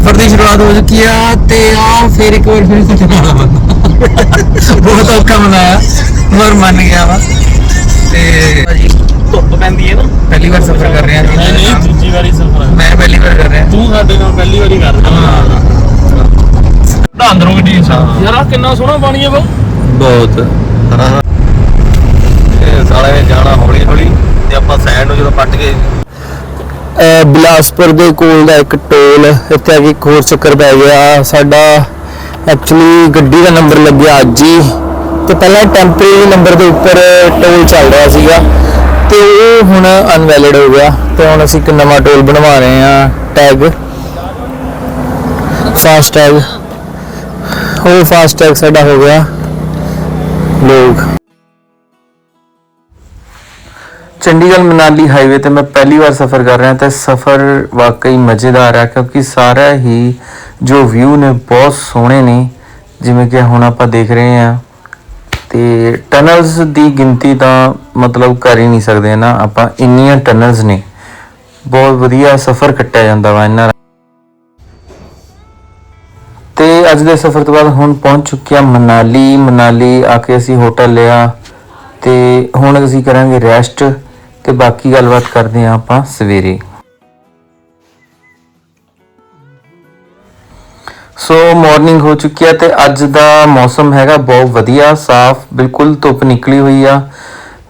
ਸਫ਼ਰ ਦੀ ਸ਼ੁਰੂਆਤ ਹੋ ਚੁੱਕੀ ਆ ਤੇ ਆ ਫਿਰ ਇੱਕ ਵਾਰ ਫਿਰ ਸੱਚ ਵਾਲਾ ਬੰਦਾ ਬਹੁਤ ਔਖਾ ਬਣਾਇਆ ਪਰ ਮੰਨ ਗਿਆ ਵਾ। ਤੇ ਭਾਜੀ ਧੁੱਪ ਪੈਂਦੀ ਹੈ ਨਾ। ਪਹਿਲੀ ਵਾਰ ਸਫ਼ਰ ਕਰ ਰਹੇ ਆ ਨਹੀਂ ਨਹੀਂ ਜੀ ਦੂਜੀ ਵਾਰੀ ਸਫਰ ਹੈ ਮੈਂ ਪਹਿਲੀ ਵਾਰ ਕਰ ਰਿਹਾ। ਤੂੰ ਸਾਡੇ ਨਾਲ ਪਹਿਲੀ ਵਾਰੀ ਕਰ ਰਿਹਾ। ਤਾਂ ਅੰਦਰੋਂ ਗੱਡੀ ਇਨਸਾਨ ਯਾਰ ਆ ਕਿੰਨਾ ਸੋਹਣਾ ਪਾਣੀ ਹੈ ਬਾ ਬਹੁਤ। ਇਹ ਸਾਲੇ ਨੇ ਜਾਣਾ ਹੌਲੀ ਹੌਲੀ ਤੇ ਆਪਾਂ ਸਾਈਡ ਨੂੰ ਜਦੋਂ ਪੱਟ ਗਏ ਬਿਲਾਸਪੁਰ ਦੇ ਕੋਲ ਦਾ ਇੱਕ ਟੋਲ, ਇੱਥੇ ਆ ਕੇ ਇੱਕ ਹੋਰ ਚੱਕਰ ਪੈ ਗਿਆ। ਸਾਡਾ ਐਕਚੁਅਲੀ ਗੱਡੀ ਦਾ ਨੰਬਰ ਲੱਗਿਆ ਅੱਜ ਹੀ। ਤੇ ਪਹਿਲਾਂ ਟੈਂਪਰੇਰੀ ਨੰਬਰ ਦੇ ਉੱਪਰ ਟੋਲ ਚੱਲ ਰਿਹਾ ਸੀਗਾ। ਤੇ ਉਹ ਹੁਣ ਅਨਵੈਲਿਡ ਹੋ ਗਿਆ। ਤੇ ਹੁਣ ਅਸੀਂ ਇੱਕ ਨਵਾਂ ਟੋਲ ਬਣਵਾ ਰਹੇ ਹਾਂ। ਟੈਗ ਫਾਸਟ ਟੈਗ ਉਹ ਫਾਸਟ ਟੈਗ ਸਾਡਾ ਹੋ ਗਿਆ। ਲੋਕ। ਚੰਡੀਗੜ੍ਹ ਮਨਾਲੀ ਹਾਈਵੇ ਤੇ ਮੈਂ ਪਹਿਲੀ ਵਾਰ ਸਫ਼ਰ ਕਰ ਰਿਹਾ ਤੇ ਸਫ਼ਰ ਵਾਕਈ ਮਜ਼ੇਦਾਰ ਹੈ ਕਿਉਂਕਿ ਸਾਰਾ ਹੀ ਜੋ ਵਿਊ ਨੇ ਬਹੁਤ ਸੋਹਣੇ ਨੇ, ਜਿਵੇਂ ਕਿ ਹੁਣ ਆਪਾਂ ਦੇਖ ਰਹੇ ਹਾਂ। ਤੇ ਟਨਲਸ ਦੀ ਗਿਣਤੀ ਤਾਂ ਮਤਲਬ ਕਰ ਹੀ ਨਹੀਂ ਸਕਦੇ ਨਾ, ਆਪਾਂ ਇੰਨੀਆਂ ਟਨਲਸ ਨੇ। ਬਹੁਤ ਵਧੀਆ ਸਫ਼ਰ ਕੱਟਿਆ ਜਾਂਦਾ ਵਾ ਇਹਨਾਂ ਤੇ ਅੱਜ ਦੇ ਸਫ਼ਰ ਤੋਂ ਬਾਅਦ ਹੁਣ ਪਹੁੰਚ ਚੁੱਕਿਆ ਮਨਾਲੀ। ਮਨਾਲੀ ਆ ਕੇ ਅਸੀਂ ਹੋਟਲ ਲਿਆ ਤੇ ਹੁਣ ਅਸੀਂ ਕਰਾਂਗੇ ਰੈਸਟ ਤੇ ਬਾਕੀ ਗੱਲਬਾਤ ਕਰਦੇ ਹਾਂ ਆਪਾਂ ਸਵੇਰੇ। ਸੋ ਮਾਰਨਿੰਗ ਹੋ ਚੁੱਕੀ ਹੈ ਤੇ ਅੱਜ ਦਾ ਮੌਸਮ ਹੈਗਾ ਬਹੁਤ ਵਧੀਆ, ਸਾਫ਼, ਬਿਲਕੁਲ ਧੁੱਪ ਨਿਕਲੀ ਹੋਈ ਆ।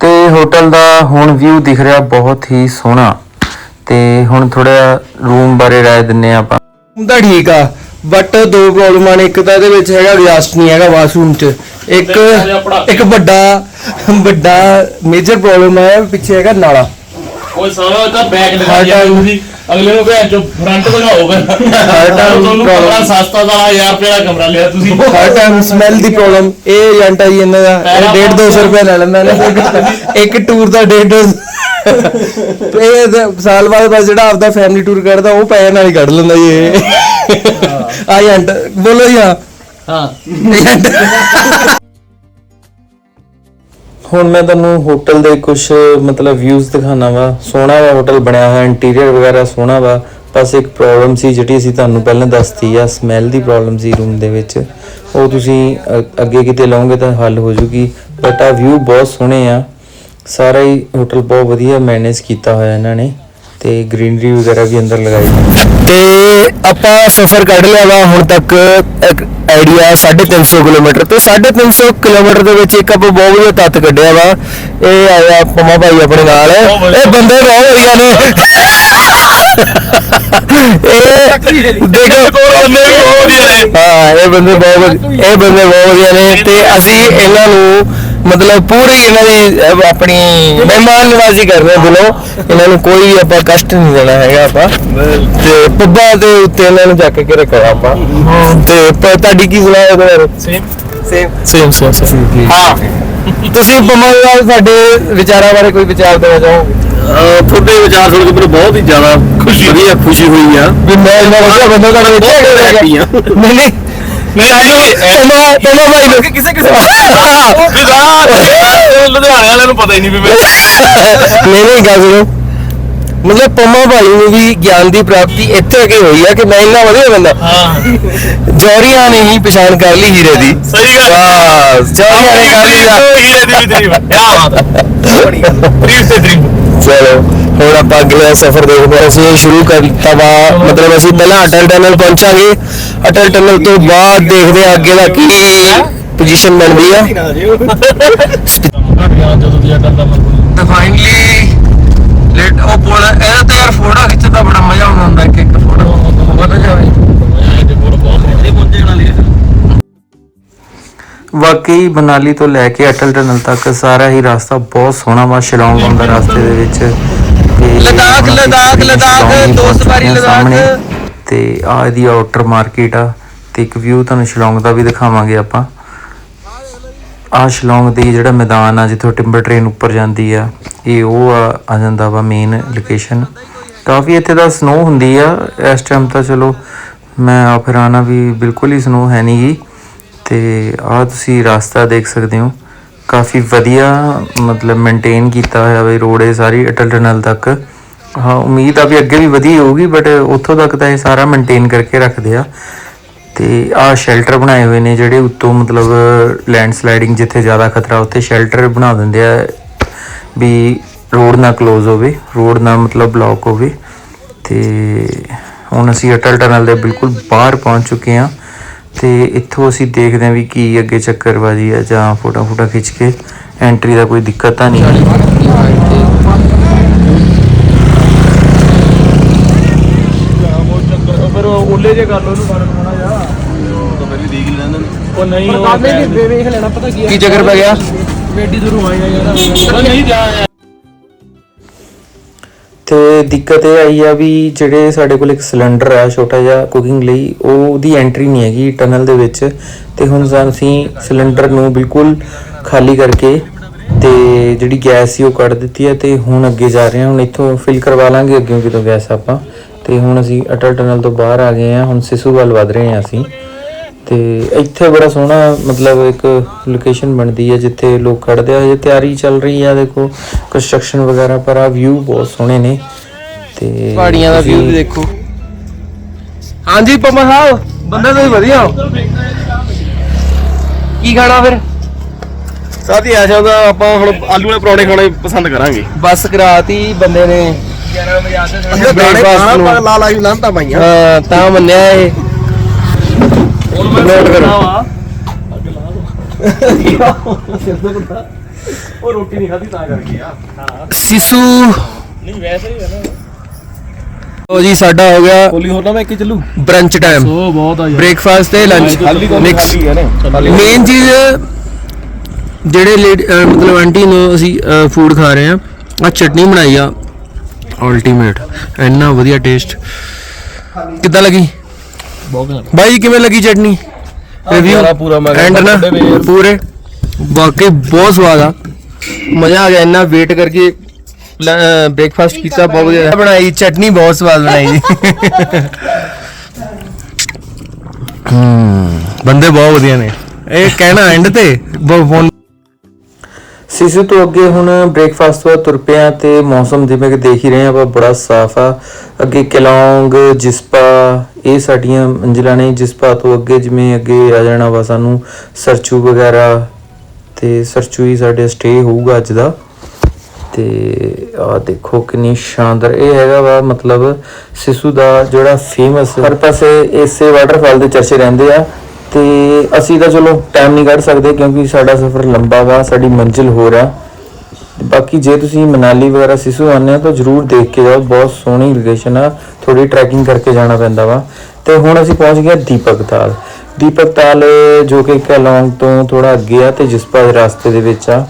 ਤੇ ਹੋਟਲ ਦਾ ਹੁਣ ਵਿਊ ਦਿਖ ਰਿਹਾ ਬਹੁਤ ਹੀ ਸੋਹਣਾ। ਤੇ ਹੁਣ ਥੋੜਾ ਰੂਮ ਬਾਰੇ ਰਾਏ ਦਿੰਨੇ ਆਪਾਂ। ਹੁੰਦਾ ਠੀਕ ਆ ਬਟ ਦੋ ਪ੍ਰੋਬਲਮਾਂ ਨੇ, ਇੱਕ ਤਾਂ ਇਹਦੇ ਵਿੱਚ ਹੈਗਾ ਐਗਜ਼ਾਸਟ ਨਹੀਂ ਹੈਗਾ ਵਾਸ਼ਰੂਮ 'ਚ। ਇੱਕ ਇੱਕ ਵੱਡਾ ਵੱਡਾ ਮੇਜਰ ਪ੍ਰੋਬਲਮ ਹੈ ਪਿੱਛੇ ਹੈਗਾ ਨਾਲਾ। ਓਏ ਸਾਰਾ ਤਾਂ ਬੈਗ ਲਗਾ ਹਰ ਦਿਆ ਤੁਸੀਂ। ਅਗਲੇ ਨੂੰ ਭੈਣ ਚੋ ਫਰੰਟ ਦਿਖਾਓ ਫਿਰ। Time ਤੁਹਾਨੂੰ ਕਮਰਾ ਸਸਤਾ ਦਾ 1000 ਰੁਪਏ ਦਾ ਕਮਰਾ ਲਿਆ ਤੁਸੀਂ। ਹਰ ਟਾਈਮ ਸਮੈਲ ਦੀ ਪ੍ਰੋਬਲਮ ਇਹ ਏਜੰਟ ਆ ਜੀ ਇਹਨਾਂ ਦਾ। ਇਹ ਡੇਢ 200 ਰੁਪਏ ਲੈ ਲੈਂਦਾ ਨੇ। ਇੱਕ- ਟੂਰ ਦਾ ਡੇਢ ਤੇ ਇਹ ਤਾਂ ਸਾਲ ਬਾਅਦ ਬਸ ਜਿਹੜਾ ਆਪਦਾ ਫੈਮਿਲੀ ਟੂਰ ਕਰਦਾ ਉਹ ਪੈਸੇ ਨਾਲ ਹੀ ਕੱਢ ਲੈਂਦਾ ਜੀ ਇਹ। ਆ ਏਜੰਟ ਬੋਲੋ ਜੀ ਹਾਂ। ਹਾਂ। ਹੁਣ ਮੈਂ ਤੁਹਾਨੂੰ ਹੋਟਲ ਦੇ ਕੁਝ ਮਤਲਬ ਵਿਊਜ਼ ਦਿਖਾਣਾ ਵਾ। ਸੋਹਣਾ ਵਾ ਹੋਟਲ ਬਣਿਆ ਹੋਇਆ ਇੰਟੀਰੀਅਰ ਵਗੈਰਾ ਸੋਹਣਾ ਵਾ। ਬਸ ਇੱਕ ਪ੍ਰੋਬਲਮ ਸੀ ਜਿਹੜੀ ਅਸੀਂ ਤੁਹਾਨੂੰ ਪਹਿਲਾਂ ਦੱਸਤੀ ਆ ਸਮੈਲ ਦੀ ਪ੍ਰੋਬਲਮ ਸੀ ਰੂਮ ਦੇ ਵਿੱਚ। ਉਹ ਤੁਸੀਂ ਅੱਗੇ ਕਿਤੇ ਲਾਓਗੇ ਤਾਂ ਹੱਲ ਹੋ ਜੂਗੀ। ਬਟ ਆ ਵਿਊ ਬਹੁਤ ਸੋਹਣੇ ਆ। ਸਾਰਾ ਹੀ ਹੋਟਲ ਬਹੁਤ ਵਧੀਆ ਮੈਨੇਜ ਕੀਤਾ ਹੋਇਆ ਇਹਨਾਂ ਨੇ। ਤੇ ਗ੍ਰੀਨਰੀ ਵਗੈਰਾ ਵੀ ਅੰਦਰ ਲਗਾਈ ਹੋਈ ਤੇ ਆਪਾਂ ਸਫ਼ਰ ਕੱਢ ਲਿਆ ਵਾ ਹੁਣ ਤੱਕ ਇੱਕ ਆਈਡੀਆ 350 ਕਿਲੋਮੀਟਰ ਤੇ 350 ਕਿਲੋਮੀਟਰ ਦੇ ਵਿੱਚ ਇੱਕ ਆਪਾਂ ਬਹੁਤ ਵਧੀਆ ਤੱਤ ਕੱਢਿਆ ਵਾ। ਇਹ ਆਇਆ ਪਮਾ ਭਾਈ ਆਪਣੇ ਨਾਲ। ਇਹ ਬੰਦੇ ਬਹੁਤ ਵਧੀਆ ਨੇ। ਇਹ ਦੇਖੋ ਬੰਦੇ ਬਹੁਤ ਵਧੀਆ ਨੇ। ਹਾਂ ਇਹ ਬੰਦੇ ਬਹੁਤ ਵਧੀਆ- ਇਹ ਬੰਦੇ ਬਹੁਤ ਵਧੀਆ ਨੇ ਤੇ ਅਸੀਂ ਇਹਨਾਂ ਨੂੰ ਮਤਲਬ ਪੂਰੀ ਇਹਨਾਂ ਦੀ ਅਹ, ਆਪਣੀ ਮਹਿਮਾਨ ਨਵਾਜ਼ੀ ਕਰ ਰਹੇ ਦਿਲੋਂ ਇਹਨਾਂ ਨੂੰ ਕੋਈ ਆਪਾਂ ਕਸ਼ਟ ਨਹੀਂ ਦੇਣਾ ਹੈਗਾ ਆਪਾਂ। ਤੇ ਪੱਬਾਂ ਦੇ ਉੱਤੇ ਇਹਨਾਂ ਨੂੰ ਚੱਕ ਕੇ ਰੱਖਿਆ ਆਪਾਂ। ਤੇ ਪ- ਤੁਹਾਡੀ ਕੀ ਸਲਾਹ ਹੈ ਸੇਮ ਸੇਮ ਸੇਮ ਸੇਮ ਹਾਂ। ਤੁਸੀਂ ਪਮਾ ਨਾਲ ਸਾਡੇ ਵਿਚਾਰਾਂ ਬਾਰੇ ਕੋਈ ਵਿਚਾਰ ਦੇਣਾ ਚਾਹੋਗੇ? ਤੁਹਾਡੇ ਵਿਚਾਰ ਸੁਣ ਕੇ ਮੈਨੂੰ ਬਹੁਤ ਹੀ ਜ਼ਿਆਦਾ ਖੁਸ਼ੀ। ਵਧੀਆ ਖੁਸ਼ੀ ਹੋਈ ਆ। ਵੀ ਮੈਂ ਇਹਨਾਂ ਵਧੀਆ ਬੰਦਾ happy ਆ। ਨਹੀਂ ਨਹੀਂ। ਨਹੀਂ ਪਮਾ ਪਮਾ ਭਾਈ ਨੂੰ ਕਿਸੇ ਕਿਸੇ ਲੁਧਿਆਣੇ ਵਾਲਿਆਂ ਨੂੰ ਪਤਾ ਹੀ ਨਹੀਂ ਵੀ ਮੈਂ ਨਹੀਂ ਨਹੀਂ ਗੱਲ ਸੁਣੋ। ਮਤਲਬ ਪੰਮਾ ਭਾਈ ਨੂੰ ਵੀ ਗਿਆਨ ਦੀ ਪ੍ਰਾਪਤੀ ਇੱਥੇ ਆ ਕੇ ਹੋਈ ਆ ਕਿ ਮੈਂ ਇੰਨਾ ਵਧੀਆ ਬੰਦਾ। ਹਾਂ। ਜੌਰੀਆਂ ਨੇ ਹੀ ਪਛਾਣ ਕਰ ਲਈ ਹੀਰੇ ਦੀ। ਸਹੀ ਗੱਲ। ਬਸ ਜੌਰੀਆਂ ਨੇ ਕਰ ਲਈ ਆ। ਹੀਰੇ ਦੀ ਵੀ ਤਰੀਫ ਕੀ ਬਾਤ ਹੈ ਬੜੀ ਗੱਲ। ਤਰੀਫ ਤੇ ਤਰੀਫ ਚਲੋ ਹੁਣ ਆਪਾਂ ਅਗਲੇ ਸਫ਼ਰ ਦੇਖਦੇ ਹਾਂ ਅਸੀਂ ਇਹ ਸ਼ੁਰੂ ਕਰ ਦਿੱਤਾ ਵਾ। ਮਤਲਬ ਅਸੀਂ ਪਹਿਲਾਂ ਅਟਲ ਟਨਲ ਪਹੁੰਚਾਂਗੇ। ਅਟਲ ਟਨਲ ਤੋਂ ਬਾਅਦ ਦੇਖਦੇ ਹਾਂ ਅੱਗੇ ਦਾ ਕੀ ਪੋਜੀਸ਼ਨ ਬਣਦੀ ਆ। ਘਟ ਗਿਆ ਜਦੋਂ ਦੀ ਅਟਲ ਦਾ ਮਨ ਤਾਂ ਫਾਈਨਲੀ ਲੇਟ ਉਹ ਪੁਲ ਇਹਦਾ ਤਾਂ ਯਾਰ ਫੋਟੋ ਖਿੱਚਣ ਦਾ ਬੜਾ ਮਜ਼ਾ ਆਉਂਦਾ ਹੁੰਦਾ ਇੱਕ ਇੱਕ ਫੋਟੋ ਪਤਾ ਜਾਵੇ ਵਾਕਈ ਮਨਾਲੀ ਤੋਂ ਲੈ ਕੇ ਅਟਲ ਟਨਲ ਤੱਕ ਸਾਰਾ ਹੀ ਰਸਤਾ ਬਹੁਤ ਸੋਹਣਾ ਵਾ ਸ਼ਿਲੌਂਗ ਆਉਂਦਾ ਰਸਤੇ ਦੇ ਵਿੱਚ ਤੇ ਲਦਾਖ, ਲਦਾਖ, ਲਦਾਖ, ਸ਼ਿਲੌਂਗ ਹੀ ਦੋ ਪਹੁੰਚ ਸਵਾਰੀ ਚੁੱਕੇ ਹਾਂ ਸਾਹਮਣੇ। ਲਦਾਖ। ਤੇ ਆ ਇਹਦੀ ਆਊਟਰ ਮਾਰਕੀਟ ਆ ਤੇ ਇੱਕ ਵਿਊ ਤੁਹਾਨੂੰ ਸ਼ਿਲੌਂਗ ਦਾ ਵੀ ਦਿਖਾਵਾਂਗੇ ਆਪਾਂ ਆ ਸ਼ਿਲੌਂਗ ਦੀ ਜਿਹੜਾ ਮੈਦਾਨ ਆ ਜਿੱਥੋਂ ਟਿੰਬਰ ਟ੍ਰੇਨ ਉੱਪਰ ਜਾਂਦੀ ਆ ਇਹ ਉਹ ਆ ਆ ਜਾਂਦਾ ਵਾ ਮੇਨ ਲੋਕੇਸ਼ਨ ਕਾਫੀ ਇੱਥੇ ਦਾ ਸਨੋ ਹੁੰਦੀ ਆ ਇਸ ਟਾਈਮ ਤਾਂ ਚਲੋ ਮੈਂ ਆ ਫਿਰ ਆਣਾ ਵੀ ਬਿਲਕੁਲ ਹੀ ਸਨੋ ਹੈ ਨਹੀਂਗੀ ਤੇ ਆ ਤੁਸੀਂ ਰਸਤਾ ਦੇਖ ਸਕਦੇ ਹੋ। ਕਾਫੀ ਵਧੀਆ ਮਤਲਬ ਮੇਨਟੇਨ ਕੀਤਾ ਹੋਇਆ ਬਈ ਰੋਡ ਇਹ ਸਾਰੀ ਅਟਲ ਟਨਲ ਤੱਕ। ਹਾਂ, ਉਮੀਦ ਆ ਵੀ ਅੱਗੇ ਵੀ ਵਧੀ ਹੋਊਗੀ ਬਟ ਉੱਥੋਂ ਤੱਕ ਤਾਂ ਇਹ ਸਾਰਾ ਮੇਨਟੇਨ ਕਰਕੇ ਰੱਖਦੇ ਆ। ਤੇ ਆਹ ਸ਼ੈਲਟਰ ਬਣਾਏ ਹੋਏ ਨੇ ਜਿਹੜੇ ਉੱਤੋਂ ਮਤਲਬ ਲੈਂਡ ਸਲਾਈਡਿੰਗ ਜਿੱਥੇ ਜ਼ਿਆਦਾ ਖਤਰਾ ਉੱਥੇ ਸ਼ੈਲਟਰ ਬਣਾ ਦਿੰਦੇ ਆ ਵੀ ਰੋਡ ਨਾ ਕਲੋਜ਼ ਹੋਵੇ ਰੋਡ ਨਾ ਮਤਲਬ ਬਲੌਕ ਹੋਵੇ। ਤੇ ਹੁਣ ਅਸੀਂ ਅਟਲ ਟਨਲ ਦੇ ਬਿਲਕੁਲ ਬਾਹਰ ਪਹੁੰਚ ਚੁੱਕੇ ਹਾਂ। ਤੇ ਇੱਥੋਂ ਅਸੀਂ ਦੇਖਦੇ ਹਾਂ ਵੀ ਕੀ ਅੱਗੇ ਚੱਕਰਬਾਜੀ ਆ ਜਾਂ ਫੋਟੋ ਫੋਟੋ ਖਿੱਚ ਕੇ ਐਂਟਰੀ ਦਾ ਕੋਈ ਦਿੱਕਤ ਤਾਂ ਨਹੀਂ ਫਿਰ ਓਲੇ ਜੇ ਕਰ ਲੋ ਇਹਨੂੰ ਫ਼ਰਕ ਹੋਣਾ ਜਾ ਤਾਂ ਪਹਿਲੇ ਦੇਖ ਹੀ ਨੇ। ਉਹ ਨਹੀਂ ਉਹ ਨਹੀਂ। ਵੇਖ ਲੈਣਾ ਪਤਾ ਕੀ ਕੀ ਚੱਕਰ ਪੈ ਗਿਆ? ਵੇਡੀ ਦੂਰੋਂ ਆਇਆ ਯਾਰ। ਉਹ ਨਹੀਂ ਜਾ ਤੇ ਦਿੱਕਤ ਇਹ ਆਈ ਆ ਵੀ ਜਿਹੜੇ ਸਾਡੇ ਕੋਲ ਇੱਕ ਸਿਲੰਡਰ ਆ, ਛੋਟਾ ਜਿਹਾ ਕੁਕਿੰਗ ਲਈ, ਉਹਦੀ ਐਂਟਰੀ ਨਹੀਂ ਹੈਗੀ ਟਨਲ ਦੇ ਵਿੱਚ ਤੇ ਹੁਣ ਅਸੀਂ ਸਿਲੰਡਰ ਨੂੰ ਬਿਲਕੁਲ ਖਾਲੀ ਕਰਕੇ ਤੇ ਜਿਹੜੀ ਗੈਸ ਸੀ ਉਹ ਕੱਢ ਦਿੱਤੀ ਹੈ ਤੇ ਹੁਣ ਅੱਗੇ ਜਾ ਰਹੇ ਹਾਂ ਹੁਣ ਇੱਥੋਂ ਫਿਲ ਕਰਵਾ ਲਾਂਗੇ, ਅੱਗੇ ਕਿਤੋਂ ਗੈਸ ਆਪਾਂ ਤੇ ਹੁਣ ਅਸੀਂ ਅਟਲ ਟਨਲ ਤੋਂ ਬਾਹਰ ਆ ਗਏ ਹਾਂ ਹੁਣ ਸਿਸੂ ਵੱਲ ਵਧ ਰਹੇ ਹਾਂ ਅਸੀਂ। ਤੇ ਇੱਥੇ ਬੜਾ ਸੋਹਣਾ ਮਤਲਬ ਇੱਕ ਲੋਕੇਸ਼ਨ ਬਣਦੀ ਹੈ ਜਿੱਥੇ ਲੋਕ ਖੜਦੇ ਆ। ਹਜੇ ਤਿਆਰੀ ਚੱਲ ਰਹੀ ਆ ਦੇਖੋ ਕੰਸਟਰਕਸ਼ਨ ਵਗੈਰਾ ਪਰ ਆ ਵਿਊ ਬਹੁਤ ਸੋਹਣੇ ਨੇ। ਤੇ ਪਹਾੜੀਆਂ ਦਾ ਵਿਊ ਦੇਖੋ। ਹਾਂਜੀ ਪੰਮਾ ਸਾਹਿਬ ਬੰਦੇ ਤੁਸੀਂ ਵਧੀਆ। ਹੋ ਕੀ ਖਾਣਾ ਫਿਰ? ਸਾਥੀ ਆ ਜਾਂਦਾ ਆਪਾਂ ਹੁਣ ਆਲੂ ਵਾਲੇ ਪਰੌਂਠੇ ਖਾਣੇ ਪਸੰਦ ਕਰਾਂਗੇ। ਬੱਸ ਕਰਾਤੀ ਬੰਦੇ ਨੇ। 11 ਵਜੇ ਆਤੇ ਬ੍ਰੇਕਫਾਸਟ ਨੂੰ। ਲਾ ਲਾ ਲਾਂਤਾ ਪਾਈਆਂ। ਹਾਂ ਤਾਂ ਮੰਨਿਆ ਇਹ। ਨੋਟ ਕਰੋ। ਉਹ ਰੋਟੀ ਨਹੀਂ ਖਾਧੀ ਤਾਂ ਕਰਕੇ ਆ। ਸਿਸੂ। ਨਹੀਂ ਵੈਸੇ ਹੀ ਹੈ ਨਾ। ਉਹ ਜੀ ਸਾਡਾ ਹੋ ਗਿਆ ਕੋਲੀ ਹੋਰ ਨਾ ਮੈਂ ਇੱਕ ਚੱਲੂ। ਬ੍ਰੰਚ ਟਾਈਮ ਉਹ ਬਹੁਤ ਆ ਯਾਰ। ਬ੍ਰੇਕਫਾਸਟ ਤੇ ਲੰਚ ਮਿਕਸ ਹੈ ਨਾ। ਮੇਨ ਚੀਜ਼ ਜਿਹੜੇ ਲੇਡ- ਅਹ ਮਤਲਬ ਆਂਟੀ ਨੂੰ ਅਸੀਂ ਫੂਡ ਖਾ ਰਹੇ ਆ ਆ ਚਟਨੀ ਬਣਾਈ ਆ। ਅਲਟੀਮੇਟ ਇੰਨਾ ਵਧੀਆ ਟੇਸਟ ਕਿੱਦਾਂ ਲੱਗੀ? ਬਹੁਤ ਬਾਈ ਕਿਵੇਂ ਲੱਗੀ ਚਟਨੀ? ਰਿਵਿਊ ਸਾਰਾ ਪੂਰਾ ਮੈਂ ਐਂਡ ਨਾ? ਵੱਡੇ ਵੇ ਯਾਰ। ਪੂਰੇ? ਵਾਕਈ ਬਹੁਤ ਸਵਾਦ ਆ। ਮਜ਼ਾ ਆ ਗਿਆ ਇੰਨਾ ਵੇਟ ਕਰਕੇ। ਬ੍ਰੇਕਫਾਸਟ ਕੀਤਾ ਬਹੁਤ ਵਧੀਆ। ਬਣਾਈ ਚਟਨੀ ਬਹੁਤ ਸਵਾਦ ਬਣਾਈ ਜੀ। ਹਮ, ਬੰਦੇ ਬਹੁਤ ਵਧੀਆ ਨੇ। ਇਹ ਕਹਿਣਾ ਐਂਡ ਤੇ ਫੋਨ ਸਿਸੂ ਤੋਂ ਅੱਗੇ ਹੁਣ ਬ੍ਰੇਕਫਾਸਟ ਤੋਂ ਬਾਅਦ ਤੁਰ ਹਾਂ ਤੇ ਮੌਸਮ ਜਿਵੇਂ ਕਿ ਦੇਖ ਹੀ ਰਹੇ ਆਪਾਂ ਬੜਾ ਸਾਫ਼ ਆ। ਅੱਗੇ ਕਿਲੌਂਗ ਜਿਸਪਾ ਇਹ ਸਾਡੀਆਂ ਮੰਜ਼ਿਲਾਂ ਨੇ, ਜਿਸ ਜਿਸਪਾ ਤੋਂ ਅੱਗੇ ਜਿਵੇਂ ਅੱਗੇ ਆ ਜਾਣਾ ਵਾ ਸਾਨੂੰ ਸਰਚੂ ਵਗੈਰਾ ਤੇ ਸਰਚੂ ਹੀ ਸਾਡੇ ਸਟੇ ਹੋਊਗਾ ਅੱਜ ਦਾ। ਤੇ ਆ ਦੇਖੋ ਕਿੰਨੀ ਸ਼ਾਨਦਾਰ, ਇਹ ਹੈਗਾ ਵਾ ਮਤਲਬ ਸਿਸੂ ਦਾ ਜਿਹੜਾ ਫੇਮਸ ਹਰ ਪਾਸੇ ਇਸੇ ਵਾਟਰਫਾਲ ਦੇ ਚਰਚੇ ਰਹਿੰਦੇ ਆ। ਤੇ ਅਸੀਂ ਤਾਂ ਚਲੋ ਟਾਈਮ ਨਹੀਂ ਕੱਢ ਸਕਦੇ ਕਿਉਂਕਿ ਸਾਡਾ ਸਫ਼ਰ ਲੰਬਾ ਵਾ, ਸਾਡੀ ਮੰਜ਼ਿਲ ਹੋਰ ਆ। ਬਾਕੀ ਜੇ ਤੁਸੀਂ ਮਨਾਲੀ ਵਗੈਰਾ ਸਿਸੂ ਆਉਂਦੇ ਹੋ ਤਾਂ ਜਰੂਰ ਦੇਖ ਕੇ ਜਾਓ, ਬਹੁਤ ਸੋਹਣੀ ਲੋਕੇਸ਼ਨ ਆ ਥੋੜੀ ਟਰੈਕਿੰਗ ਕਰਕੇ ਜਾਣਾ ਪੈਂਦਾ ਵਾ। ਤੇ ਹੁਣ ਅਸੀਂ ਪਹੁੰਚ ਗਏ ਦੀਪਕ ਤਾਲ। ਦੀਪਕ ਤਾਲ ਜੋ ਕਿ ਕੈਲੋਂਗ ਤੋਂ ਥੋੜਾ ਅੱਗੇ ਆ ਤੇ ਜਿਸਪਾ ਦੇ ਰਸਤੇ ਦੇ ਵਿੱਚ ਆ।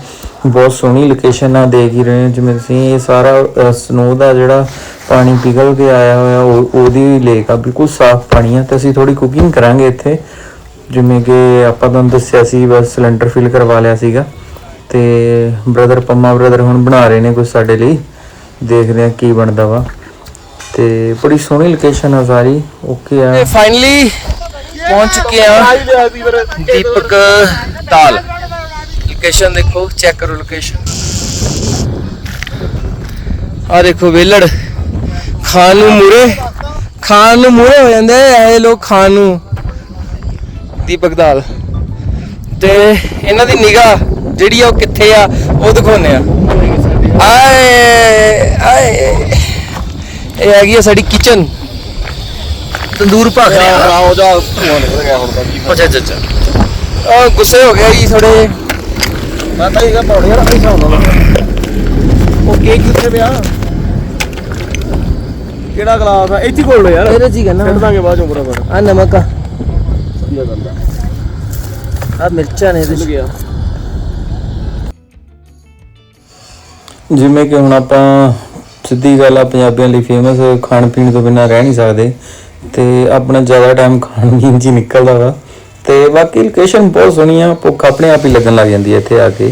ਬਹੁਤ ਸੋਹਣੀ ਲੋਕੇਸ਼ਨ ਆ, ਦੇਖ ਹੀ ਰਹੇ ਹੋ ਜਿਵੇਂ ਤੁਸੀਂ। ਇਹ ਸਾਰਾ ਸਨੋ ਦਾ ਜਿਹੜਾ ਪਾਣੀ ਪਿਘਲ ਕੇ ਆਇਆ ਹੋਇਆ, ਉਹ- ਉਹਦੀ ਲੇਕ ਆ। ਬਿਲਕੁਲ ਸਾਫ਼ ਪਾਣੀ ਆ ਤੇ ਅਸੀਂ ਥੋੜੀ ਕੁਕਿੰਗ ਕਰਾਂਗੇ ਇੱਥੇ। ਜਿਵੇਂ ਕਿ ਆਪਾਂ ਤੁਹਾਨੂੰ ਦੱਸਿਆ ਸੀ, ਬਸ ਸਿਲੰਡਰ ਫਿਲ ਕਰਵਾ ਲਿਆ ਸੀਗਾ। ਤੇ ਬ੍ਰਦਰ ਪੰਮਾ ਬ੍ਰਦਰ ਹੁਣ ਬਣਾ ਰਹੇ ਨੇ ਕੁਝ ਸਾਡੇ ਲਈ। ਦੇਖਦੇ ਆ ਕੀ ਬਣਦਾ ਵਾ। ਤੇ ਬੜੀ ਸੋਹਣੀ ਲੋਕੇਸ਼ਨ ਆ ਸਾਰੀ। ਓਕੇ ਆ। ਫਾਈਨਲੀ ਪਹੁੰਚ ਚੁੱਕੇ ਆ ਦੀਪਕ ਤਾਲ ਲੋਕੇਸ਼ਨ ਦੇਖੋ ਚੈੱਕ ਕਰੋ ਲੋਕੇਸ਼ਨ ਆ ਦੇਖੋ ਵੇਲੜ। ਖਾਣ ਨੂੰ ਮੂਰੇ ਖਾਣ ਨੂੰ ਮੂਰੇ ਹੋ ਜਾਂਦੇ ਐ ਲੋਕ ਖਾਣ ਨੂੰ। ਦੀਪਕ ਤਾਲ ਤੇ ਇਹਨਾਂ ਦੀ ਨਿਗਾਹ ਜਿਹੜੀ ਆ ਉਹ ਕਿੱਥੇ ਆ ਉਹ ਦਿਖਾਉਂਦੇ ਆ। ਆਏ ਆਏ। ਇਹ ਹੈਗੀ ਆ ਸਾਡੀ ਕਿਚਨ ਤੰਦੂਰ ਭਖ ਰਿਹਾ। ਆਓ ਜਾ ਧੂਆਂ ਨਿਕਲ ਗਿਆ ਹੁਣ ਤਾਂ। ਅੱਛਾ ਅੱਛਾ ਅੱਛਾ। ਆ ਗੁੱਸੇ ਹੋ ਗਿਆ ਜੀ ਥੋੜੇ ਮੈਂ ਤਾਂ ਇਹਦਾ ਪੌੜੀਆਂ ਰੱਖ ਹੁੰਦਾ ਉਹ ਕੇਕ ਕਿੱਥੇ ਪਿਆ? ਕਿਹੜਾ ਗਲਾਸ ਆ? ਇੱਥੇ ਕੋਲ ਲੋ ਯਾਰ। ਇਹਦੇ ਜੀ ਕਹਿੰਦਾ ਛੱਡ ਦਾਂਗੇ ਬਾਅਦ ਚੋਂ ਆ ਨਮਕ ਆ। ਵਧੀਆ ਆ। ਆ ਮਿਰਚਾਂ ਨੇ ਇਹਦੇ ਚ। ਜਿਵੇਂ ਕਿ ਹੁਣ ਆਪਾਂ ਸਿੱਧੀ ਗੱਲ ਆ, ਪੰਜਾਬੀਆਂ ਲਈ ਫੇਮਸ ਖਾਣ ਪੀਣ ਤੋਂ ਬਿਨਾਂ ਰਹਿ ਨਹੀਂ ਸਕਦੇ। ਤੇ ਆਪਣਾ ਜ਼ਿਆਦਾ ਟਾਈਮ ਖਾਣ ਪੀਣ 'ਚ ਹੀ ਨਿਕਲਦਾ ਵਾ। ਤੇ ਬਾਕੀ ਲੋਕੇਸ਼ਨ ਬਹੁਤ ਸੋਹਣੀ ਆ ਭੁੱਖ ਆਪਣੇ ਆਪ ਹੀ ਲੱਗਣ ਲੱਗ ਜਾਂਦੀ ਹੈ ਇੱਥੇ ਆ ਕੇ।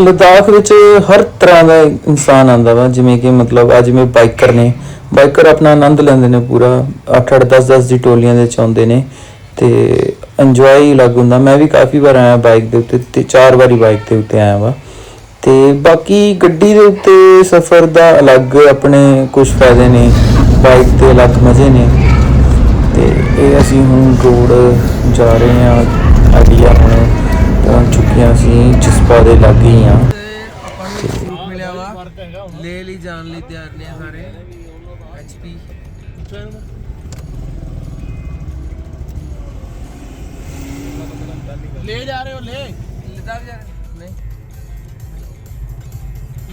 ਲਦਾਖ ਵਿੱਚ ਹਰ ਤਰ੍ਹਾਂ ਦਾ ਇਨਸਾਨ ਆਂਦਾ ਵਾ, ਜਿਵੇਂ ਕਿ ਮਤਲਬ ਅੱਜ ਜਿਵੇਂ ਬਾਈਕਰ ਨੇ। ਬਾਈਕਰ ਆਪਣਾ ਆਨੰਦ ਲੈਂਦੇ ਨੇ ਪੂਰਾ। 8-8 10-10 ਦੀ ਟੋਲੀਆਂ ਦੇ ਚ ਆਉਂਦੇ ਨੇ। ਤੇ ਇੰਜੋਏ ਹੀ ਲੱਗ ਹੁੰਦਾ। ਮੈਂ ਵੀ ਕਾਫੀ ਵਾਰ ਆਇਆ ਬਾਈਕ ਦੇ ਉੱਤੇ ਤੇ ਚਾਰ ਵਾਰੀ ਬਾਈਕ ਦੇ ਉੱਤੇ ਆਇਆ ਵਾ। ਤੇ ਬਾਕੀ ਗੱਡੀ ਦੇ ਉੱਤੇ ਸਫ਼ਰ ਦਾ ਅਲੱਗ ਆਪਣੇ ਕੁਝ ਫਾਇਦੇ ਨੇ ਬਾਈਕ ਤੇ ਅਲੱਗ ਮਜ਼ੇ ਨੇ। ਤੇ ਇਹ ਅਸੀਂ ਹੁਣ ਰੋਡ ਜਾ ਰਹੇ ਹਾਂ ਆਈਡੀਆ ਹੁਣ ਪਹੁੰਚ ਚੁੱਕੇ ਹਾਂ ਅਸੀਂ ਜਸਪਾ ਦੇ ਲਾਗੇ ਹੀ ਹਾਂ। ਮਿਲਿਆ ਵਾ। ਲੈ ਲਈ, ਜਾਣ ਲਈ ਤਿਆਰ ਨੇ ਸਾਰੇ। ਐਚਪੀ ਲੈ ਜਾ ਰਹੇ ਹੋ ਲੈ। ਲਦਾਖ ਜਾ ਰਹੇ ਨਹੀਂ।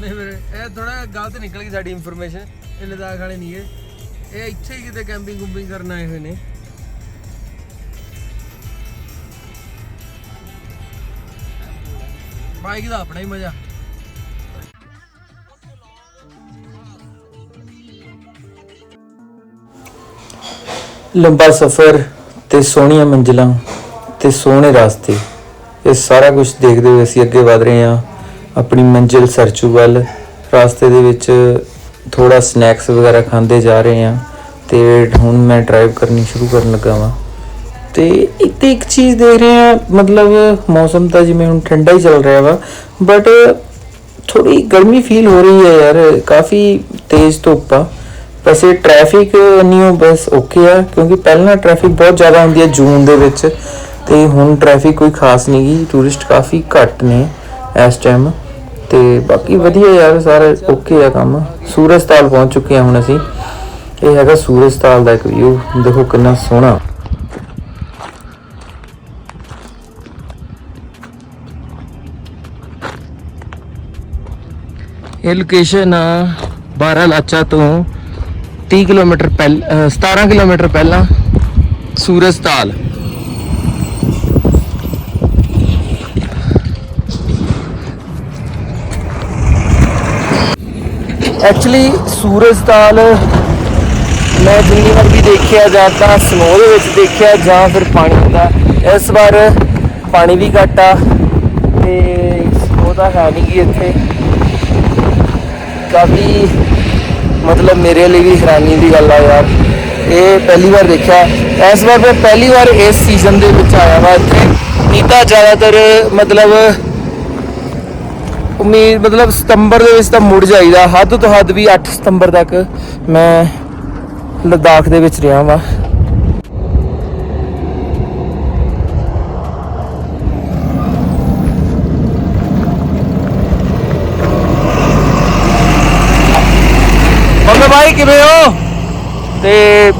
ਨਹੀਂ ਵੀਰੇ ਇਹ ਥੋੜਾ ਗਲਤ ਨਿਕਲ ਗਈ ਸਾਡੀ ਇਨਫੋਰਮੇਸ਼ਨ ਇਹ ਲਦਾਖ ਵਾਲੇ ਨਹੀਂ ਇਹ। ਇਹ ਇੱਥੇ ਹੀ ਕਿਤੇ ਕੈਂਪਿੰਗ ਕੁੰਪਿੰਗ ਕਰਨ ਆਏ ਹੋਏ ਨੇ। ਬਾਈਕ ਦਾ ਆਪਣਾ ਹੀ ਮਜ਼ਾ। ਲੰਬਾ ਸਫ਼ਰ ਤੇ ਸੋਹਣੀਆਂ ਮੰਜ਼ਿਲਾਂ। ਤੇ ਸੋਹਣੇ ਰਸਤੇ। ਇਹ ਸਾਰਾ ਕੁਝ ਦੇਖਦੇ ਹੋਏ ਅਸੀਂ ਅੱਗੇ ਵਧ ਰਹੇ ਹਾਂ। ਆਪਣੀ ਮੰਜ਼ਿਲ ਸਰਚੂ ਵੱਲ। ਰਸਤੇ ਦੇ ਵਿੱਚ ਥੋੜਾ ਸਨੈਕਸ ਵਗੈਰਾ ਖਾਂਦੇ ਜਾ ਰਹੇ ਹਾਂ। ਤੇ ਹੁਣ ਮੈਂ ਡਰਾਈਵ ਕਰਨੀ ਸ਼ੁਰੂ ਕਰਨ ਲੱਗਾ ਵਾਂ। ਤੇ ਇੱਥੇ ਇੱਕ ਚੀਜ਼ ਦੇਖ ਰਹੇ ਹਾਂ, ਮਤਲਬ ਮੌਸਮ ਤਾਂ ਜਿਵੇਂ ਹੁਣ ਠੰਡਾ ਹੀ ਚੱਲ ਰਿਹਾ ਵਾ ਬਟ ਥੋੜੀ ਗਰਮੀ ਫੀਲ ਹੋ ਰਹੀ ਹੈ ਯਾਰ। ਕਾਫੀ ਤੇਜ਼ ਧੁੱਪ ਆ। ਵੈਸੇ ਟ੍ਰੈਫਿਕ ਨਹੀਂ ਬਸ ਓਕੇ ਆ, ਕਿਉਂਕਿ ਪਹਿਲਾਂ ਟ੍ਰੈਫਿਕ ਬਹੁਤ ਜ਼ਿਆਦਾ ਹੁੰਦੀ ਹੈ ਜੂਨ ਦੇ ਵਿੱਚ। ਤੇ ਹੁਣ ਟ੍ਰੈਫਿਕ ਕੋਈ ਖਾਸ ਨਹੀਂ ਗੀ ਟੂਰਿਸਟ ਕਾਫੀ ਘੱਟ ਨੇ ਇਸ ਟਾਈਮ ਤੇ ਬਾਕੀ ਵਧੀਆ ਯਾਰ, ਸਾਰਾ ਓਕੇ ਆ ਕੰਮ। ਸੂਰਜਤਾਲ ਪਹੁੰਚ ਚੁੱਕੇ ਹਾਂ ਹੁਣ ਅਸੀਂ। ਇਹ ਹੈਗਾ ਸੂਰਜਤਾਲ ਦਾ ਇੱਕ ਵਿਊ ਦੇਖੋ ਕਿੰਨਾ ਸੋਹਣਾ। ਇਹ ਲੋਕੇਸ਼ਨ ਆ 12 ਲਾਚਾ ਤੋਂ 30 ਕਿਲੋਮੀਟਰ ਪਹਿਲ ਅਹ 17 ਕਿਲੋਮੀਟਰ ਪਹਿਲਾਂ ਸੂਰਜਤਾਲ। ਐਕਚੁਅਲੀ ਸੂਰਜਤਾਲ ਮੈਂ ਜਿੰਨੀ ਵਾਰ ਵੀ ਦੇਖਿਆ ਜਾਂ ਤਾਂ ਸਨੋ ਦੇ ਵਿੱਚ ਦੇਖਿਆ ਜਾਂ ਫਿਰ ਪਾਣੀ ਦਾ, ਇਸ ਵਾਰ ਪਾਣੀ ਵੀ ਘੱਟ ਆ ਤੇ ਸਨੋ ਤਾਂ ਹੈ ਨਹੀਂ ਗੀ ਇੱਥੇ। ਕਾਫੀ ਮਤਲਬ ਮੇਰੇ ਲਈ ਵੀ ਹੈਰਾਨੀ ਦੀ ਗੱਲ ਆ ਯਾਰ। ਇਹ ਪਹਿਲੀ ਵਾਰ ਦੇਖਿਆ। ਇਸ ਵਾਰ ਮੈਂ ਪਹਿਲੀ ਵਾਰ ਇਸ ਸੀਜ਼ਨ ਦੇ ਵਿੱਚ ਆਇਆ ਵਾ ਇੱਥੇ। ਨਹੀਂ ਤਾਂ ਜ਼ਿਆਦਾਤਰ ਮਤਲਬ ਉਮੀਦ, ਮਤਲਬ ਸਤੰਬਰ ਦੇ ਵਿੱਚ ਤਾਂ ਮੁੜ ਜਾਈਦਾ। ਹੱਦ ਤੋਂ ਹੱਦ ਵੀ 8 ਸਤੰਬਰ ਤੱਕ ਮੈਂ ਲਦਾਖ ਦੇ ਵਿੱਚ ਰਿਹਾ ਵਾਂ। ਮੰਮੀ ਭਾਈ, ਕਿਵੇਂ ਹੋ? ਤੇ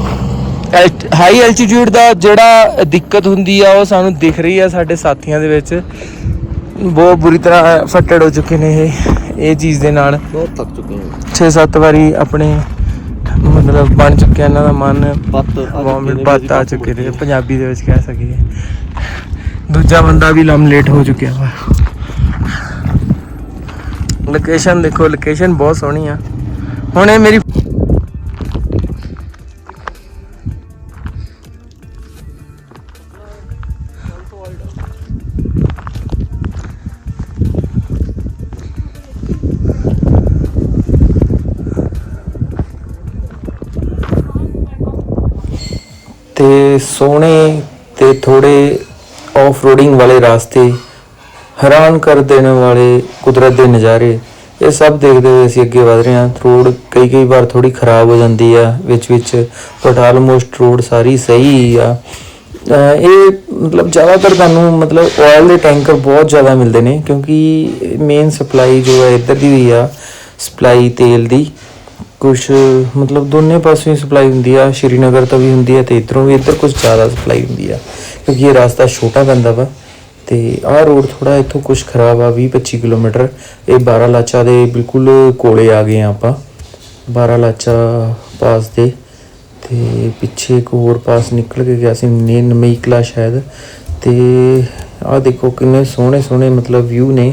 ਹਾਈ ਐਲਟੀਟਿਊਡ ਦਾ ਜਿਹੜਾ ਦਿੱਕਤ ਹੁੰਦੀ ਆ, ਉਹ ਸਾਨੂੰ ਦਿਖ ਰਹੀ ਆ ਸਾਡੇ ਸਾਥੀਆਂ ਦੇ ਵਿੱਚ। ਬਹੁਤ ਬੁਰੀ ਤਰ੍ਹਾਂ ਫੱਟੜ ਹੋ ਚੁੱਕੇ ਨੇ ਇਹ ਇਹ ਚੀਜ਼ ਦੇ ਨਾਲ। ਬਹੁਤ ਥੱਕ ਚੁੱਕੇ ਹਾਂ 6-7 ਵਾਰੀ ਆਪਣੇ ਮਤਲਬ ਬਣ ਚੁੱਕਿਆ ਇਹਨਾਂ ਦਾ ਮਨ। ਪੱਤ ਵੋਮਿਟ ਪੱਤ ਆ ਚੁੱਕੇ ਨੇ ਪੰਜਾਬੀ ਦੇ ਵਿੱਚ ਕਹਿ ਸਕੀਏ। ਦੂਜਾ ਬੰਦਾ ਵੀ ਲਮ ਲੇਟ ਹੋ ਚੁੱਕਿਆ ਵਾ। ਲੋਕੇਸ਼ਨ ਦੇਖੋ ਲੋਕੇਸ਼ਨ ਬਹੁਤ ਸੋਹਣੀ ਆ। ਹੁਣ ਇਹ ਮੇਰੀ ਤੇ ਸੋਹਣੇ ਤੇ ਥੋੜੇ ਆਫ ਰੋਡਿੰਗ ਵਾਲੇ ਰਾਸਤੇ, ਹੈਰਾਨ ਕਰ ਦੇਣ ਵਾਲੇ ਕੁਦਰਤ ਦੇ ਨਜ਼ਾਰੇ, ਇਹ ਸਭ ਦੇਖਦੇ ਹੋਏ ਅਸੀਂ ਅੱਗੇ ਵਧ ਰਹੇ ਹਾਂ। ਰੋਡ ਕਈ ਕਈ ਵਾਰ ਥੋੜੀ ਖਰਾਬ ਹੋ ਜਾਂਦੀ ਆ, ਵਿੱਚ ਵਿੱਚ ਬਟ ਆਲਮੋਸਟ ਰੋਡ ਸਾਰੀ ਸਹੀ ਆ। ਇਹ ਮਤਲਬ ਜ਼ਿਆਦਾਤਰ ਤੁਹਾਨੂੰ ਮਤਲਬ ਆਇਲ ਦੇ ਟੈਂਕਰ ਬਹੁਤ ਜ਼ਿਆਦਾ ਮਿਲਦੇ ਨੇ, ਕਿਉਂਕਿ ਮੇਨ ਸਪਲਾਈ ਜੋ ਹੈ ਇੱਧਰ ਦੀ ਵੀ ਆ ਸਪਲਾਈ ਤੇਲ ਦੀ। ਕੁਝ ਮਤਲਬ ਦੋਨੇ ਪਾਸਿਓਂ ਸਪਲਾਈ ਹੁੰਦੀ ਆ, ਸ਼੍ਰੀਨਗਰ ਤੋਂ ਵੀ ਹੁੰਦੀ ਆ ਤੇ ਇਧਰੋਂ ਵੀ ਇੱਧਰ ਕੁਝ ਜ਼ਿਆਦਾ ਸਪਲਾਈ ਹੁੰਦੀ ਆ, ਕਿਉਂਕਿ ਇਹ ਰਸਤਾ ਛੋਟਾ ਪੈਂਦਾ ਵਾ ਤੇ ਆਹ ਰੋਡ ਥੋੜਾ ਇੱਥੋਂ ਕੁਝ ਖਰਾਬ ਆ 20 25 ਕਿਲੋਮੀਟਰ, ਇਹ 12 ਲਾਚਾ ਦੇ ਬਿਲਕੁਲ ਕੋਲੇ ਆ ਗਏ ਆ ਆਪਾਂ 12 ਲਾਚਾ ਪਾਸ ਦੇ ਤੇ ਪਿੱਛੇ ਇੱਕ ਹੋਰ ਪਾਸ ਨਿਕਲ ਕੇ ਗਿਆ ਸੀ ਨੇ ਨਮਈਕਲਾ ਸ਼ਾਇਦ, ਤੇ ਆਹ ਦੇਖੋ ਕਿੰਨੇ ਸੋਹਣੇ ਸੋਹਣੇ ਮਤਲਬ ਵਿਊ ਨੇ।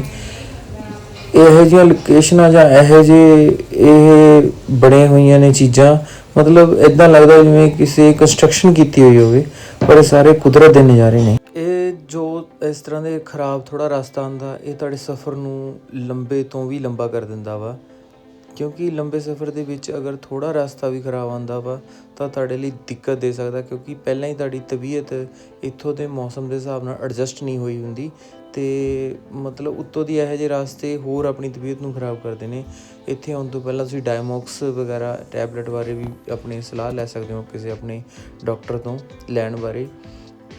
ਇਹੋ ਜਿਹੀਆਂ ਲੋਕੇਸ਼ਨਾਂ ਜਾਂ ਇਹੋ ਜਿਹੇ ਇਹ ਬਣੇ ਹੋਈਆਂ ਨੇ ਚੀਜ਼ਾਂ, ਮਤਲਬ ਇਦਾਂ ਲੱਗਦਾ ਜਿਵੇਂ ਕਿਸੇ ਕੰਸਟਰਕਸ਼ਨ ਕੀਤੀ ਹੋਈ ਹੋਵੇ, ਪਰ ਇਹ ਸਾਰੇ ਕੁਦਰਤ ਦੇ ਨਜ਼ਾਰੇ ਨੇ। ਇਹ ਜੋ ਇਸ ਤਰ੍ਹਾਂ ਦੇ ਖਰਾਬ ਥੋੜਾ ਰਸਤਾ ਹੁੰਦਾ ਇਹ ਤੁਹਾਡੇ ਸਫ਼ਰ ਨੂੰ ਲੰਬੇ ਤੋਂ ਵੀ ਲੰਬਾ ਕਰ ਦਿੰਦਾ ਵਾ। ਕਿਉਂਕਿ ਲੰਬੇ ਸਫ਼ਰ ਦੇ ਵਿੱਚ ਅਗਰ ਥੋੜਾ ਰਸਤਾ ਵੀ ਖਰਾਬ ਆਂਦਾ ਵਾ, ਤਾਂ ਤੁਹਾਡੇ ਲਈ ਦਿੱਕਤ ਦੇ ਸਕਦਾ, ਕਿਉਂਕਿ ਪਹਿਲਾਂ ਹੀ ਤੁਹਾਡੀ ਤਬੀਅਤ ਇੱਥੋਂ ਦੇ ਮੌਸਮ ਦੇ ਹਿਸਾਬ ਨਾਲ ਐਡਜਸਟ ਨਹੀਂ ਹੋਈ ਹੁੰਦੀ। ਤੇ ਮਤਲਬ ਉੱਤੋਂ ਦੀ ਇਹੋ ਜਿਹੇ ਰਸਤੇ ਹੋਰ ਆਪਣੀ ਤਬੀਅਤ ਨੂੰ ਖਰਾਬ ਕਰਦੇ ਨੇ। ਇੱਥੇ ਆਉਣ ਤੋਂ ਪਹਿਲਾਂ ਤੁਸੀਂ ਡਾਇਮੋਕਸ ਵਗੈਰਾ ਟੈਬਲੇਟ ਬਾਰੇ ਵੀ ਆਪਣੀ ਸਲਾਹ ਲੈ ਸਕਦੇ ਹੋ ਕਿਸੇ ਆਪਣੇ ਡਾਕਟਰ ਤੋਂ ਲੈਣ ਬਾਰੇ।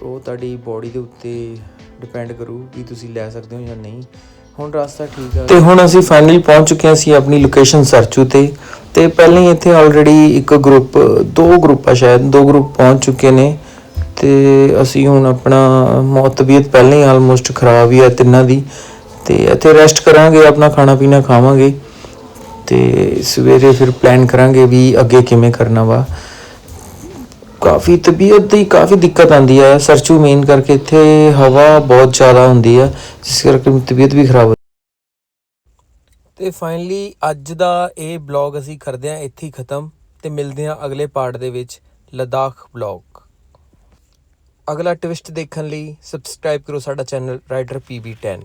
ਉਹ ਤੁਹਾਡੀ ਬਾਡੀ ਦੇ ਉੱਤੇ ਡਿਪੈਂਡ ਕਰੂ ਵੀ ਤੁਸੀਂ ਲੈ ਸਕਦੇ ਹੋ ਜਾਂ ਨਹੀਂ। ਹੁਣ ਰਸਤਾ ਠੀਕ ਆ। ਤੇ ਹੁਣ ਅਸੀਂ ਫਾਈਨਲੀ ਪਹੁੰਚ ਚੁੱਕੇ ਹਾਂ ਸੀ ਆਪਣੀ ਲੋਕੇਸ਼ਨ ਸਰਚੂ ਤੇ ਤੇ ਪਹਿਲਾਂ ਹੀ ਇੱਥੇ ਆਲਰੇਡੀ ਇੱਕ ਗਰੁੱਪ ਦੋ ਗਰੁੱਪ ਆ ਸ਼ਾਇਦ, ਦੋ ਗਰੁੱਪ ਪਹੁੰਚ ਚੁੱਕੇ ਨੇ। ਤੇ ਅਸੀਂ ਹੁਣ ਆਪਣਾ ਮੌਤ ਤਬੀਅਤ ਪਹਿਲਾਂ ਹੀ ਆਲਮੋਸਟ ਖਰਾਬ ਹੀ ਆ ਤਿੰਨਾਂ ਦੀ। ਤੇ ਇੱਥੇ ਰੈਸਟ ਕਰਾਂਗੇ, ਆਪਣਾ ਖਾਣਾ ਪੀਣਾ ਖਾਵਾਂਗੇ। ਤੇ ਸਵੇਰੇ ਫਿਰ ਪਲਾਨ ਕਰਾਂਗੇ ਵੀ ਅੱਗੇ ਕਿਵੇਂ ਕਰਨਾ ਵਾ। ਕਾਫੀ ਤਬੀਅਤ ਦੀ ਕਾਫੀ ਦਿੱਕਤ ਆਂਦੀ ਹੈ ਸਰਚੂ ਮੇਨ ਕਰਕੇ ਇੱਥੇ ਹਵਾ ਬਹੁਤ ਜ਼ਿਆਦਾ ਹੁੰਦੀ ਹੈ ਜਿਸ ਕਰਕੇ ਤਬੀਅਤ ਵੀ ਖਰਾਬ ਹੋ ਤੇ ਫਾਈਨਲੀ ਅੱਜ ਦਾ ਇਹ ਬਲੌਗ ਅਸੀਂ ਕਰਦੇ ਹਾਂ, ਇੱਥੇ ਹੀ ਖਤਮ। ਤੇ ਮਿਲਦੇ ਹਾਂ ਅਗਲੇ ਪਾਰਟ ਦੇ ਵਿੱਚ, ਲਦਾਖ ਬਲੌਗ ਅਗਲਾ ਟਵਿਸਟ ਦੇਖਣ ਲਈ ਸਬਸਕ੍ਰਾਈਬ ਕਰੋ ਸਾਡਾ ਚੈਨਲ ਰਾਈਡਰ PB10